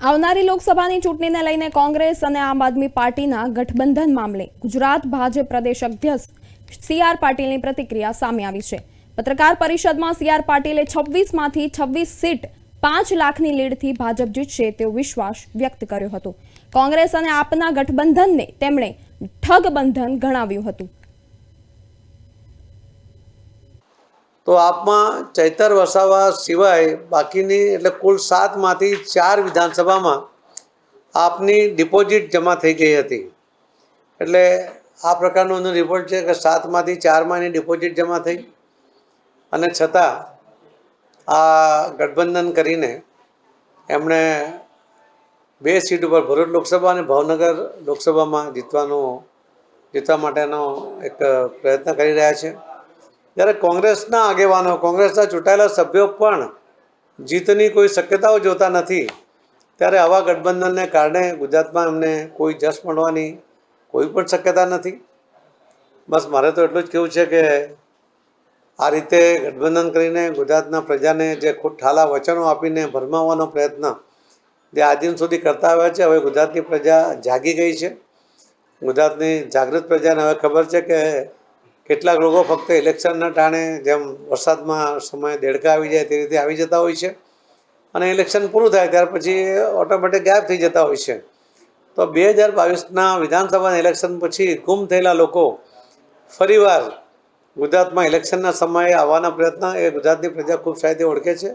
આવનારી લોકસભાની ચૂંટણીને લઈને કોંગ્રેસ અને આમ આદમી પાર્ટીના ગઠબંધન મામલે ગુજરાત ભાજપ પ્રદેશ અધ્યક્ષ સી આર પાટીલની પ્રતિક્રિયા સામે આવી છે. પત્રકાર પરિષદમાં સી આર પાટીલે છવ્વીસમાંથી છવ્વીસ સીટ પાંચ લાખની લીડથી ભાજપ જીતશે તેવો વિશ્વાસ વ્યક્ત કર્યો હતો. કોંગ્રેસ અને આપના ગઠબંધનને તેમણે ઠગબંધન ગણાવ્યું હતું. તો આપમાં ચૈતર વસાવા સિવાય બાકીની એટલે કુલ સાતમાંથી ચાર વિધાનસભામાં આપની ડિપોઝિટ જમા થઈ ગઈ હતી. એટલે આ પ્રકારનો એનો રિપોર્ટ છે કે સાતમાંથી ચારમાં એની ડિપોઝિટ જમા થઈ અને છતાં આ ગઠબંધન કરીને એમણે બે સીટ ઉપર ભરૂચ લોકસભા અને ભાવનગર લોકસભામાં જીતવાનો, જીતવા માટેનો એક પ્રયત્ન કરી રહ્યા છે. જ્યારે કોંગ્રેસના આગેવાનો, કોંગ્રેસના ચૂંટાયેલા સભ્યો પણ જીતની કોઈ શક્યતાઓ જોતા નથી, ત્યારે આવા ગઠબંધનને કારણે ગુજરાતમાં એમને કોઈ જશ મળવાની કોઈ પણ શક્યતા નથી. બસ મારે તો એટલું જ કહેવું છે કે આ રીતે ગઠબંધન કરીને ગુજરાતના પ્રજાને જે ખૂબ ઠાલા વચનો આપીને ભરમાવવાનો પ્રયત્ન જે દિન સુધી કરતા આવ્યા છે, હવે ગુજરાતની પ્રજા જાગી ગઈ છે. ગુજરાતની જાગૃત પ્રજાને હવે ખબર છે કે કેટલાક લોકો ફક્ત ઇલેક્શનના ટાણે જેમ વરસાદમાં સમય દેડકા આવી જાય તે રીતે આવી જતા હોય છે. અને ઇલેક્શન પૂરું થાય ત્યાર પછી ઓટોમેટિક ગાયબ થઈ જતા હોય છે. તો બે હજાર બાવીસના વિધાનસભાના ઇલેક્શન પછી ગુમ થયેલા લોકો ફરીવાર ગુજરાતમાં ઇલેક્શનના સમયે આવવાના પ્રયત્ન એ ગુજરાતની પ્રજા ખૂબ સારી ઓળખે છે.